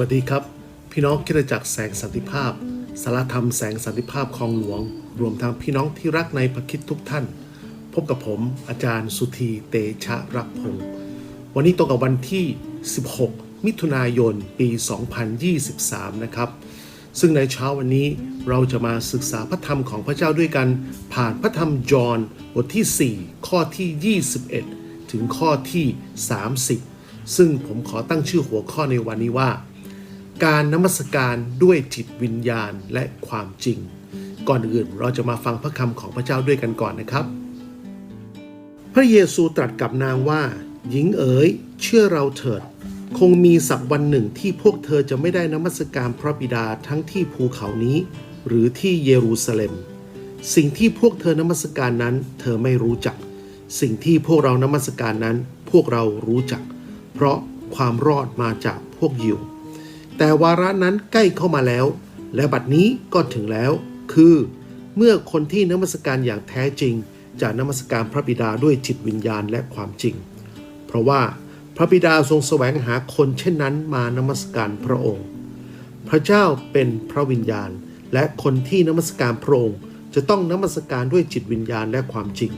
วัสดีครับ พี่น้องคริสตจักแสงสันติภาพ สารธรรมแสงสันติภาพคลองหลวง รวมทั้งพี่น้องที่รักในพระคิดทุกท่าน พบกับผมอาจารย์สุธีเตชะรักพงศ์วันนี้ตรงกับวันที่ 16 มิถุนายนปี 2023 นะครับ ซึ่งในเช้าวันนี้เราจะมาศึกษาพระธรรมของพระเจ้าด้วยกัน ผ่านพระธรรมยอห์นบทที่ 4 ข้อที่ 21 ถึงข้อที่ 30 ซึ่งผมขอตั้งชื่อหัวข้อในวันนี้ว่า การนมัสการด้วยจิตวิญญาณและความจริง ก่อนอื่นเราจะมาฟังพระคำของพระเจ้าด้วยกันก่อนนะครับ พระเยซูตรัสกับนางว่า หญิงเอ๋ยเชื่อเราเถิด คงมีสักวันหนึ่งที่พวกเธอจะไม่ได้นมัสการพระบิดาทั้งที่ภูเขานี้ หรือที่เยรูซาเล็ม สิ่งที่พวกเธอนมัสการนั้น เธอไม่รู้จัก สิ่งที่พวกเรานมัสการนั้น พวกเรารู้จัก เพราะความรอดมาจากพวกยิว แต่วาระนั้นใกล้เข้ามาแล้ว และบัดนี้ก็ถึงแล้ว คือ เมื่อคนที่นมัสการอย่างแท้จริง จะนมัสการพระบิดาด้วยจิตวิญญาณและความจริง เพราะว่าพระบิดาทรงแสวงหาคนเช่นนั้นมานมัสการพระองค์ พระเจ้าเป็นพระวิญญาณ และคนที่นมัสการพระองค์จะต้องนมัสการด้วยจิตวิญญาณและความจริง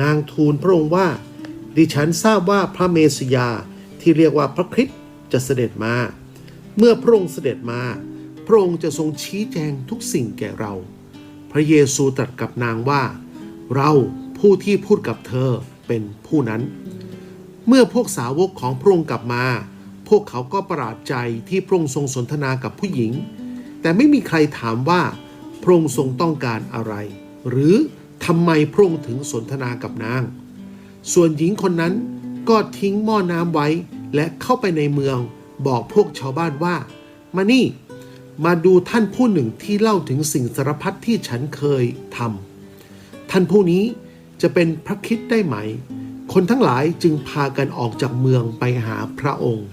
นางทูลพระองค์ว่า ดิฉันทราบว่าพระเมสยาที่เรียกว่าพระคริสต์จะเสด็จมา เมื่อพระองค์เสด็จมา พระองค์จะทรงชี้แจงทุกสิ่งแก่เรา พระเยซูตรัสกับนางว่า เราผู้ที่พูดกับเธอเป็นผู้นั้น เมื่อพวกสาวกของพระองค์กลับมา พวกเขาก็ประหลาดใจที่พระองค์ทรงสนทนากับผู้หญิง แต่ไม่มีใครถามว่าพระองค์ทรงต้องการอะไร หรือทำไมพระองค์ถึงสนทนากับนาง ส่วนหญิงคนนั้นก็ทิ้งหม้อน้ำไว้และเข้าไปในเมือง บอกพวกชาวบ้านว่า มานี่ มาดูท่านผู้หนึ่งที่เล่าถึงสิ่งสารพัดที่ฉันเคยทำท่านผู้นี้จะเป็นพระคิดได้ไหม คนทั้งหลายจึงพากันออกจากเมืองไปหาพระองค์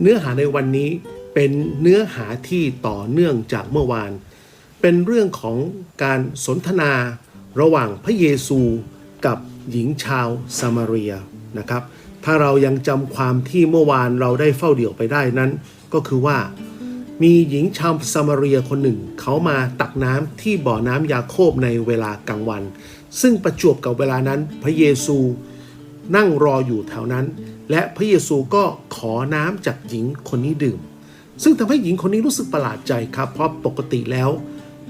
เนื้อหาในวันนี้เป็นเนื้อหาที่ต่อเนื่องจากเมื่อวาน เป็นเรื่องของการสนทนาระหว่างพระเยซูกับหญิงชาวซามาเรียนะครับ ถ้าเรายังจำความที่เมื่อวานเราได้เฝ้าเดี่ยวไปได้นั้น ก็คือว่า มีหญิงชาวซามาเรียคนหนึ่ง เขามาตักน้ำที่บ่อน้ำยาโคบในเวลากลางวัน ซึ่งประจวบกับเวลานั้นพระเยซูนั่งรออยู่แถวนั้น และพระเยซูก็ขอน้ำจากหญิงคนนี้ดื่ม ซึ่งทำให้หญิงคนนี้รู้สึกประหลาดใจครับ เพราะปกติแล้ว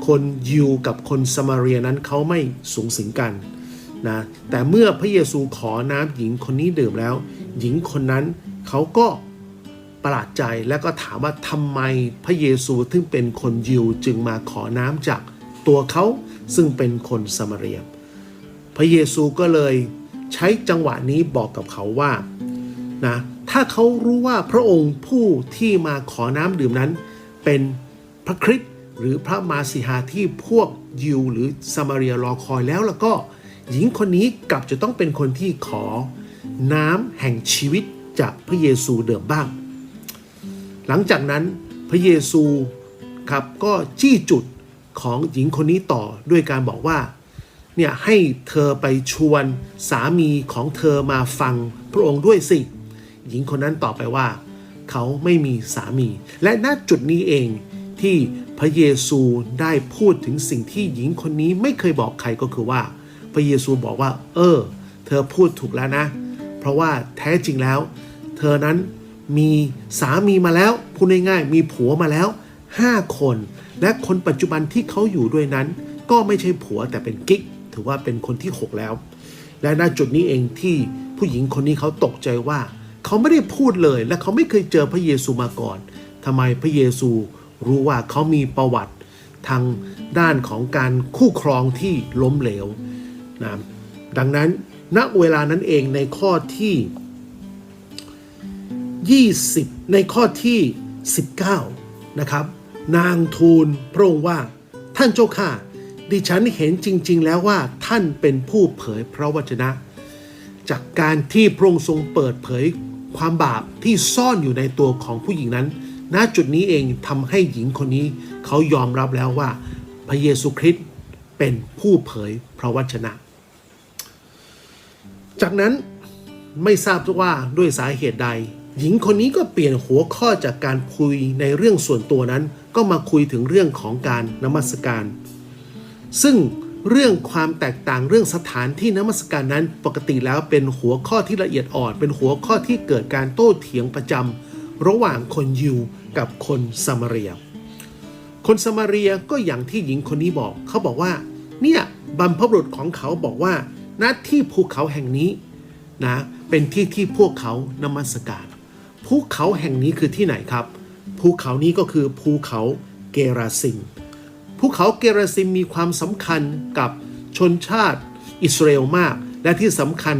คนยิวกับคนสมาเรียนั้นเขาไม่สูงสิงกัน นะแต่เมื่อพระเยซูขอน้ำหญิงคนนี้ดื่มแล้ว หญิงคนนั้นเขาก็ประหลาดใจและก็ถามว่าทำไมพระเยซูซึ่งเป็นคนยิวจึงมาขอน้ำจากตัวเขาซึ่งเป็นคนสมาเรียพระเยซูก็เลยใช้จังหวะนี้บอกกับเขาว่านะถ้าเขารู้ว่าพระองค์ผู้ที่มาขอน้ำดื่มนั้น เป็นพระคริสต์หรือพระมาสิหาที่พวกยิวหรือสมาเรียรอคอยแล้วแล้วก็ หญิงคนนี้กลับจะต้องเป็นคนที่ขอน้ำแห่งชีวิตจากพระเยซูเดิมบ้าง หลังจากนั้นพระเยซูครับก็จี้จุดของหญิงคนนี้ต่อด้วยการบอกว่าเนี่ยให้เธอไปชวนสามีของเธอมาฟังพระองค์ด้วยสิ หญิงคนนั้นตอบไปว่า เขาไม่มีสามี และณจุดนี้เองที่พระเยซูได้พูดถึงสิ่งที่หญิงคนนี้ไม่เคยบอกใครก็คือว่า ระเยซูบอกว่า เออ เธอพูดถูกแล้วนะ เพราะว่าแท้จริงแล้ว เธอนั้นมีสามีมาแล้วพูดง่ายๆมีผัวมาแล้ว 5 คน และคนปัจจุบันที่เขาอยู่ด้วยนั้น ก็ไม่ใช่ผัวแต่เป็นกิ๊ก ถือว่าเป็นคนที่ 6 แล้ว และณจุดนี้เองที่ผู้หญิงคนนี้เขาตกใจว่า เขาไม่ได้พูดเลยและเขาไม่เคยเจอพระเยซูมาก่อนทำไมพระเยซูรู้ว่าเขามีประวัติทางด้านของการคู่ครองที่ล้มเหลว นะดังนั้นณเวลานั้นเองในข้อที่ 20 ในข้อที่ 19 นะครับ นางทูลพระองค์ว่าท่านเจ้าข้าดิฉันเห็นจริง ๆ แล้วว่าท่านเป็นผู้เผยพระวจนะ จากการที่พระองค์ทรงเปิดเผยความบาปที่ซ่อนอยู่ในตัวของผู้หญิงนั้นณจุดนี้เองทำให้หญิงคนนี้เขายอมรับแล้วว่า พระเยซูคริสต์เป็นผู้เผยพระวจนะ จากนั้นไม่ทราบว่าด้วยสาเหตุใด หญิงคนนี้ก็เปลี่ยนหัวข้อจากการคุยในเรื่องส่วนตัวนั้น ก็มาคุยถึงเรื่องของการนมัสการ ซึ่งเรื่องความแตกต่างเรื่องสถานที่นมัสการนั้นปกติแล้วเป็นหัวข้อที่ละเอียดอ่อน เป็นหัวข้อที่เกิดการโต้เถียงประจำระหว่างคนยิวกับคนซามาเรีย คนซามาเรียก็อย่างที่หญิงคนนี้บอก เขาบอกว่า เนี่ยบรรพบุรุษของเขาบอกว่า ณที่ภูเขาแห่งนี้นะเป็นที่ที่พวกเขานมัสการภูเขาแห่งนี้คือที่ไหนครับ ภูเขานี้ก็คือภูเขาเกราซิมภูเขาเกราซิมมีความสำคัญกับชนชาติอิสราเอลมาก และที่สำคัญ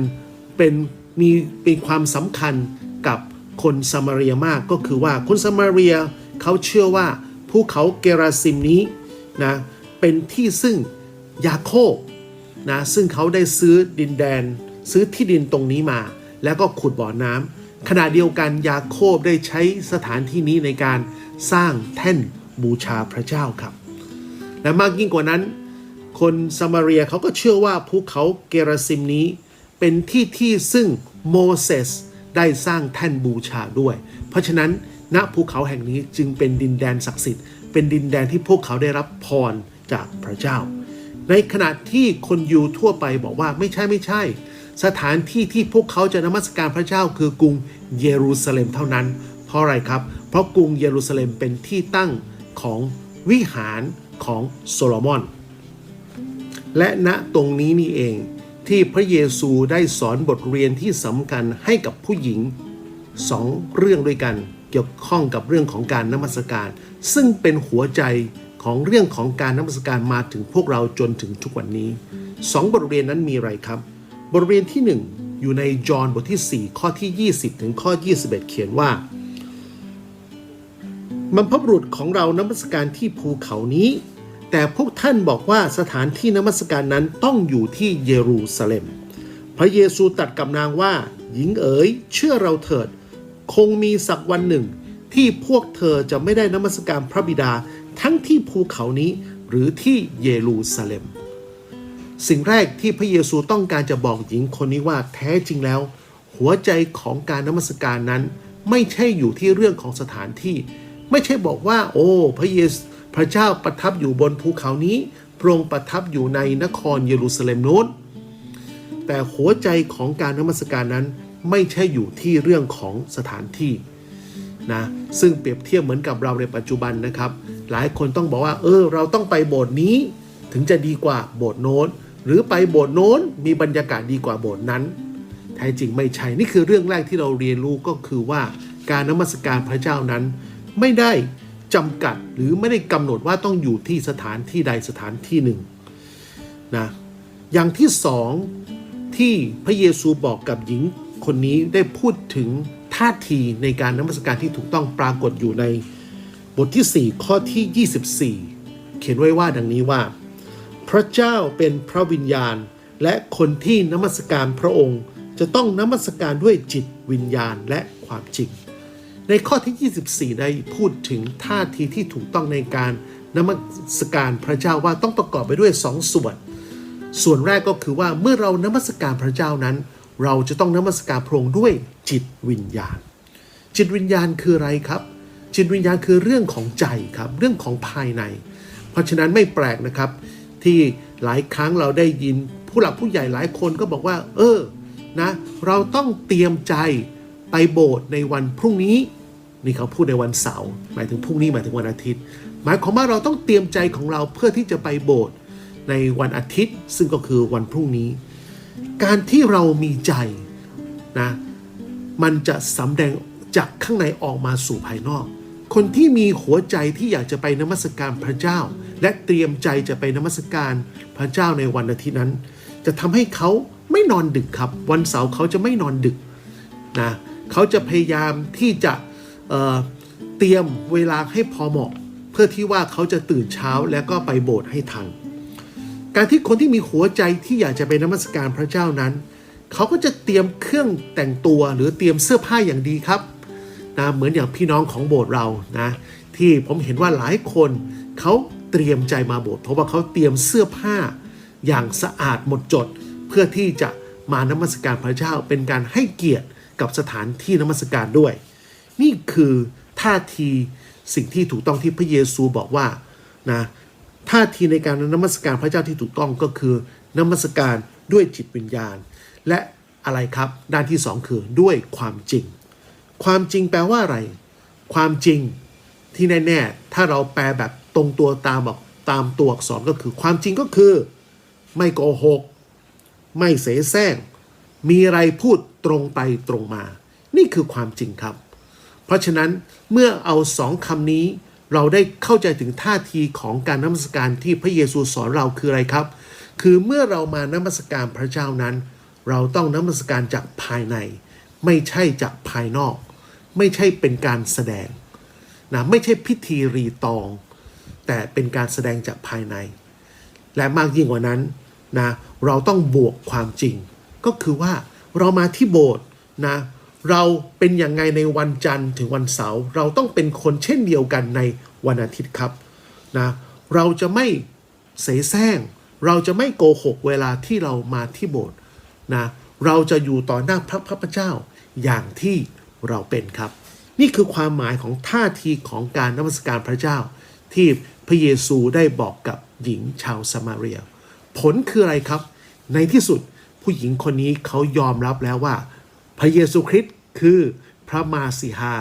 เป็นมีเป็นความสำคัญกับคนซามาเรียมากก็คือว่าคนซามาเรียเขาเชื่อว่าภูเขาเกราซิมนี้นะเป็นที่ซึ่งยาโคบ นะซึ่งเขาได้ซื้อดินแดน ซื้อที่ดินตรงนี้มา แล้วก็ขุดบ่อน้ำขณะเดียวกันยาโคบได้ใช้สถานที่นี้ในการสร้างแท่นบูชาพระเจ้าครับ และมากยิ่งกว่านั้น คนซามาเรียเขาก็เชื่อว่าภูเขาเกราซิมนี้เป็นที่ที่ซึ่งโมเสสได้สร้างแท่นบูชาด้วย เพราะฉะนั้นณภูเขาแห่งนี้จึงเป็นดินแดนศักดิ์สิทธิ์ เป็นดินแดนที่พวกเขาได้รับพรจากพระเจ้า ในขณะที่คนยูทั่วไปบอกว่าไม่ใช่ไม่ใช่ สถานที่ที่พวกเขาจะนมัสการพระเจ้าคือกรุงเยรูซาเล็มเท่านั้น เพราะอะไรครับ เพราะกรุงเยรูซาเล็มเป็นที่ตั้งของวิหารของโซโลมอน และณตรงนี้นี่เองที่พระเยซูได้สอนบทเรียนที่สำคัญให้กับผู้หญิงสองเรื่องด้วยกัน เกี่ยวข้องกับเรื่องของการนมัสการ ซึ่งเป็นหัวใจ ของเรื่องของการนมัสการมาถึงพวกเราจนถึงทุกวันนี้สองบทเรียนนั้นมีอะไรครับ บทเรียนที่หนึ่งอยู่ในจอห์นบทที่ 4 ข้อที่ 20 ถึงข้อ 21 เขียนว่าบรรพบุรุษของเรานมัสการที่ภูเขานี้ แต่พวกท่านบอกว่าสถานที่นมัสการนั้นต้องอยู่ที่เยรูซาเล็ม พระเยซูตรัสกับนางว่า หญิงเอ๋ยเชื่อเราเถิด คงมีสักวันหนึ่งที่พวกเธอจะไม่ได้นมัสการพระบิดา ทั้งที่ภูเขานี้หรือที่เยรูซาเล็ม สิ่งแรกที่พระเยซูต้องการจะบอกหญิงคนนี้ว่าแท้จริงแล้ว หัวใจของการนมัสการนั้น ไม่ใช่อยู่ที่เรื่องของสถานที่ ไม่ใช่บอกว่า โอ้พระเยซูพระเจ้าประทับอยู่บนภูเขานี้พระองค์ประทับอยู่ในนครเยรูซาเล็มโน้นแต่หัวใจของการนมัสการนั้นไม่ใช่อยู่ที่เรื่องของสถานที่นะซึ่งเปรียบเทียบเหมือนกับเราในปัจจุบันนะครับ หลายคนต้องบอกว่า เออ เราต้องไปโบสถ์นี้ ถึงจะดีกว่าโบสถ์โน้น หรือไปโบสถ์โน้นมีบรรยากาศดีกว่าโบสถ์นั้น แท้จริงไม่ใช่นี่คือเรื่องแรกที่เราเรียนรู้ก็คือว่าการนมัสการพระเจ้านั้น ไม่ได้จำกัดหรือไม่ได้กำหนดว่าต้องอยู่ที่สถานที่ใดสถานที่หนึ่งนะอย่างที่สองที่พระเยซูบอกกับหญิงคนนี้ได้พูดถึงท่าทีในการนมัสการที่ถูกต้องปรากฏอยู่ใน บทที่ 4 ข้อที่ 24 เขียนไว้ว่าดังนี้ว่า พระเจ้าเป็นพระวิญญาณ และคนที่นมัสการพระองค์ จะต้องนมัสการด้วยจิตวิญญาณและความจริง ในข้อที่ 24 ได้พูดถึงท่าทีที่ถูกต้องในการนมัสการพระเจ้าว่าต้องประกอบไปด้วยสองส่วน ส่วนแรกก็คือว่าเมื่อเรานมัสการพระเจ้านั้น เราจะต้องนมัสการพระองค์ด้วยจิตวิญญาณ จิตวิญญาณคืออะไรครับ จิตวิญญาณคือเรื่องของใจครับ เรื่องของภายใน เพราะฉะนั้นไม่แปลกนะครับ ที่หลายครั้งเราได้ยินผู้หลักผู้ใหญ่หลายคนก็บอกว่า เออนะเราต้องเตรียมใจไปโบสถ์ในวันพรุ่งนี้ นี่เขาพูดในวันเสาร์หมายถึงพรุ่งนี้หมายถึงวันอาทิตย์ หมายความว่าเราต้องเตรียมใจของเราเพื่อที่จะไปโบสถ์ในวันอาทิตย์ ซึ่งก็คือวันพรุ่งนี้ การที่เรามีใจนะมันจะสำแดงจากข้างในออกมาสู่ภายนอก คนที่มีหัวใจที่อยากจะไปนมัสการพระเจ้า และเตรียมใจจะไปนมัสการพระเจ้าในวันอาทิตย์นั้น จะทำให้เขาไม่นอนดึกครับ วันเสาร์เขาจะไม่นอนดึกนะเขาจะพยายามที่จะเเตรียมเวลาให้พอเหมาะ เพื่อที่ว่าเขาจะตื่นเช้าแล้วก็ไปโบสถ์ให้ทัน การที่คนที่มีหัวใจที่อยากจะไปนมัสการพระเจ้านั้น เขาก็จะเตรียมเครื่องแต่งตัวหรือเตรียมเสื้อผ้าอย่างดีครับ นะเหมือนอย่างพี่น้องของโบสถ์เรานะที่ผมเห็นว่าหลายคนเขาเตรียมใจมาโบสถ์เพราะว่าเขาเตรียมเสื้อผ้าอย่างสะอาดหมดจด เพื่อที่จะมานมัสการพระเจ้าเป็นการให้เกียรติกับสถานที่นมัสการด้วย นี่คือท่าทีสิ่งที่ถูกต้องที่พระเยซูบอกว่านะท่าทีในการนมัสการพระเจ้าที่ถูกต้องก็คือนมัสการด้วยจิตวิญญาณ และอะไรครับด้านที่สองคือด้วยความจริง ความจริงแปลว่าอะไร ความจริงที่แน่ๆ ถ้าเราแปลแบบตรงตัวตามบอกตามตัวอักษรก็คือ ความจริงก็คือ ไม่โกหก ไม่เสแสร้ง มีอะไรพูดตรงไปตรงมา นี่คือความจริงครับ เพราะฉะนั้นเมื่อเอาสองคำนี้เราได้เข้าใจถึงท่าทีของการนมัสการที่พระเยซูสอนเราคืออะไรครับ คือเมื่อเรามานมัสการพระเจ้านั้น เราต้องนมัสการจากภายใน ไม่ใช่จากภายนอก ไม่ใช่เป็นการแสดงนะไม่ใช่พิธีรีตอง แต่เป็นการแสดงจากภายใน และมากยิ่งกว่านั้นนะเราต้องบวกความจริง ก็คือว่าเรามาที่โบสถ์นะเราเป็นอย่างไงในวันจันทร์ถึงวันเสาร์เราต้องเป็นคนเช่นเดียวกันในวันอาทิตย์ครับนะเราจะไม่เสแสร้ง เราจะไม่โกหกเวลาที่เรามาที่โบสถ์นะเราจะอยู่ต่อหน้าพระพระเจ้าอย่างที่ เราเป็นครับ นี่คือความหมายของท่าทีของการนมัสการพระเจ้า ที่พระเยซูได้บอกกับหญิงชาวสมาเรีย ผลคืออะไรครับ ในที่สุดผู้หญิงคนนี้เขายอมรับแล้วว่า พระเยซูคริสต์คือพระมาสิหา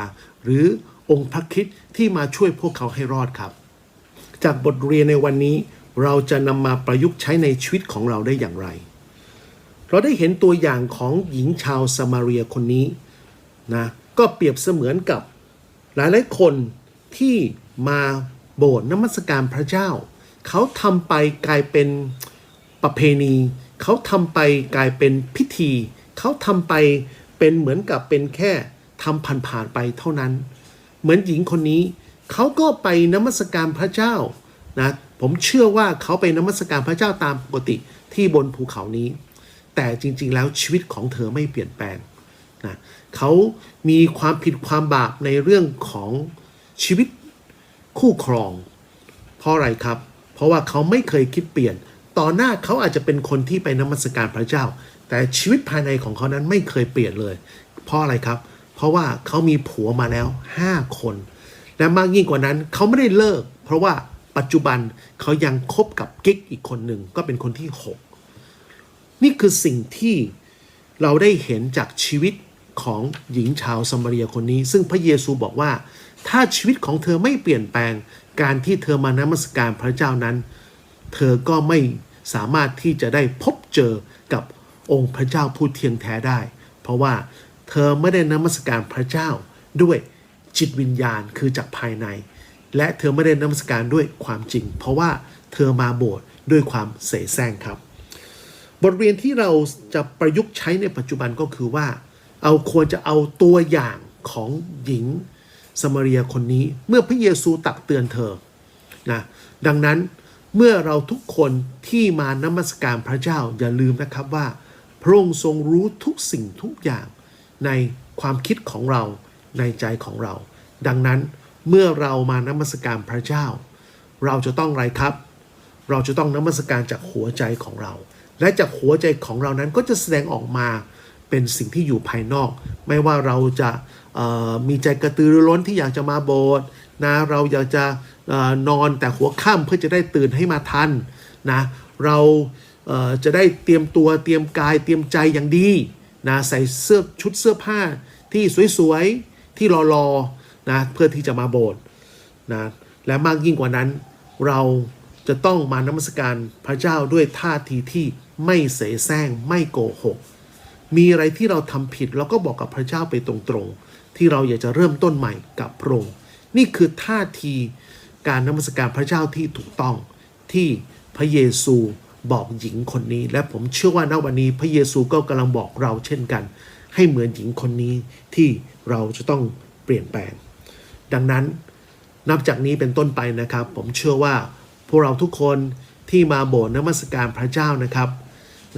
หรือองค์พระคริสต์ที่มาช่วยพวกเขาให้รอดครับ จากบทเรียนในวันนี้เราจะนำมาประยุกต์ใช้ในชีวิตของเราได้อย่างไร เราได้เห็นตัวอย่างของหญิงชาวสมาเรียคนนี้ นะก็เปรียบเสมือนกับหลายๆคนที่มาโบสถ์นมัสการพระเจ้า เขาทำไปกลายเป็นประเพณี เขาทำไปกลายเป็นพิธี เขาทำไปเป็นเหมือนกับเป็นแค่ทำผ่านๆไปเท่านั้น เหมือนหญิงคนนี้ เขาก็ไปนมัสการพระเจ้านะผมเชื่อว่าเขาไปนมัสการพระเจ้าตามปกติที่บนภูเขานี้ แต่จริงๆแล้วชีวิตของเธอไม่เปลี่ยนแปลงนะ เขามีความผิดความบาปในเรื่องของชีวิตคู่ครอง เพราะอะไรครับ เพราะว่าเขาไม่เคยคิดเปลี่ยน ต่อหน้าเขาอาจจะเป็นคนที่ไปนมัสการพระเจ้า แต่ชีวิตภายในของเขานั้นไม่เคยเปลี่ยนเลย เพราะอะไรครับ เพราะว่าเขามีผัวมาแล้ว 5 คน และมากยิ่งกว่านั้นเขาไม่ได้เลิก เพราะว่าปัจจุบันเขายังคบกับกิ๊กอีกคนหนึ่งก็เป็นคนที่ 6 นี่คือสิ่งที่เราได้เห็นจากชีวิต ของหญิงชาวสมาเรียคนนี้ ซึ่งพระเยซูบอกว่า ถ้าชีวิตของเธอไม่เปลี่ยนแปลง การที่เธอมานมัสการพระเจ้านั้น เธอก็ไม่สามารถที่จะได้พบเจอกับองค์พระเจ้าผู้เที่ยงแท้ได้ เพราะว่าเธอไม่ได้นมัสการพระเจ้าด้วยจิตวิญญาณคือจากภายใน และเธอไม่ได้นมัสการด้วยความจริง เพราะว่าเธอมาโบสถ์ด้วยความเสแสร้งครับ บทเรียนที่เราจะประยุกต์ใช้ในปัจจุบันก็คือว่า เอาควรจะเอาตัวอย่างของหญิงสมารียคนนี้ เมื่อพระเยซูตักเตือนเธอนะดังนั้นเมื่อเราทุกคนที่มานมัสการพระเจ้าอย่าลืมนะครับว่า พระองค์ทรงรู้ทุกสิ่งทุกอย่างในความคิดของเราในใจของเรา ดังนั้นเมื่อเรามานมัสการพระเจ้า เราจะต้องไรครับ เราจะต้องนมัสการจากหัวใจของเรา และจากหัวใจของเรานั้นก็จะแสดงออกมา เป็นสิ่งที่อยู่ภายนอก ไม่ว่าเราจะมีใจกระตือรือร้นที่อยากจะมาโบสถ์นะเราอยากจะนอนแต่หัวค่ำเพื่อจะได้ตื่นให้มาทันนะเราจะได้เตรียมตัวเตรียมกายเตรียมใจอย่างดีนะใส่เสื้อชุดเสื้อผ้าที่สวยๆที่รอๆนะเพื่อที่จะมาโบสถ์นะและมากยิ่งกว่านั้น เราจะต้องมานมัสการพระเจ้าด้วยท่าทีที่ไม่เสแสร้งไม่โกหก มีอะไรที่เราทำผิดเราก็บอกกับพระเจ้าไปตรงๆ ที่เราอยากจะเริ่มต้นใหม่กับพระองค์นี่คือท่าทีการนมัสการพระเจ้าที่ถูกต้องที่พระเยซูบอกหญิงคนนี้ และผมเชื่อว่าณวันนี้พระเยซูก็กำลังบอกเราเช่นกัน ให้เหมือนหญิงคนนี้ที่เราจะต้องเปลี่ยนแปลง ดังนั้นนับจากนี้เป็นต้นไปนะครับ ผมเชื่อว่าพวกเราทุกคนที่มาโบสถ์นมัสการพระเจ้านะครับ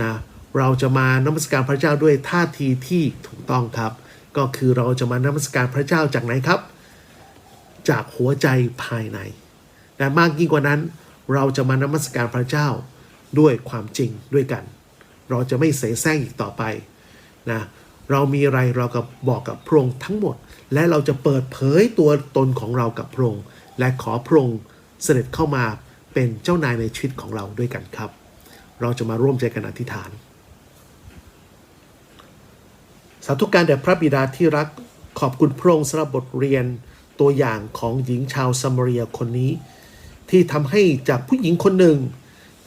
นะ เราจะมานมัสการพระเจ้าด้วยท่าทีที่ถูกต้องครับ ก็คือเราจะมานมัสการพระเจ้าจากไหนครับ จากหัวใจภายใน และมากยิ่งกว่านั้น เราจะมานมัสการพระเจ้าด้วยความจริงด้วยกัน เราจะไม่เสแสร้งอีกต่อไปนะเรามีอะไรเรากับบอกกับพระองค์ทั้งหมด และเราจะเปิดเผยตัวตนของเรากับพระองค์และขอพระองค์เสด็จเข้ามาเป็นเจ้านายในชีวิตของเราด้วยกันครับ เราจะมาร่วมใจกันอธิษฐาน สาธุการแด่พระบิดาที่รักขอบคุณพระองค์สำหรับบทเรียนตัวอย่างของหญิงชาวซัมมารียคนนี้ ที่ทำให้จากผู้หญิงคนหนึ่ง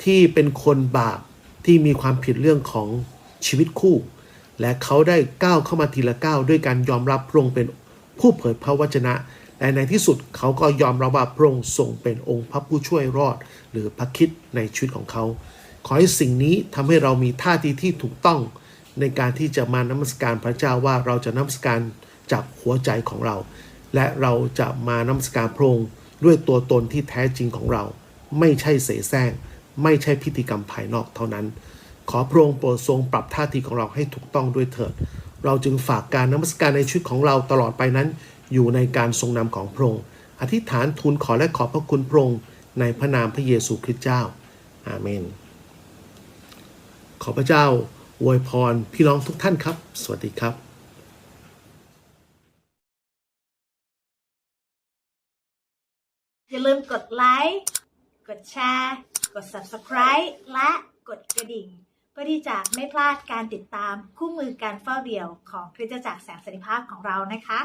ที่เป็นคนบาปที่มีความผิดเรื่องของชีวิตคู่ และเขาได้ก้าวเข้ามาทีละก้าวด้วยการยอมรับพระองค์เป็นผู้เผยพระวจนะ และในที่สุดเขาก็ยอมรับว่าพระองค์ทรงเป็นองค์พระผู้ช่วยรอด หรือพระคิดในชีวิตของเขา ขอให้สิ่งนี้ทำให้เรามีท่าทีที่ถูกต้อง ในการที่จะมานมัสการพระเจ้าว่าเราจะนมัสการจากหัวใจของเรา และเราจะมานมัสการพระองค์ด้วยตัวตนที่แท้จริงของเรา ไม่ใช่เสแสร้ง ไม่ใช่พิธีกรรมภายนอกเท่านั้น ขอพระองค์โปรดทรงปรับท่าทีของเราให้ถูกต้องด้วยเถิด เราจึงฝากการนมัสการในชีวิตของเราตลอดไปนั้น อยู่ในการทรงนำของพระองค์อธิษฐานทูลขอและขอบพระคุณพระองค์ในพระนามพระเยซูคริสต์เจ้า อาเมน ขอพระเจ้า อวยพรพี่น้องทุกท่านครับ สวัสดีครับอย่าลืมกดไลค์ กดแชร์ กด Subscribe และกดกระดิ่ง เพื่อที่จะไม่พลาดการติดตามคู่มือการเฝ้าเดี่ยวของคริสตจักรแสงสันติภาพของเรานะคะ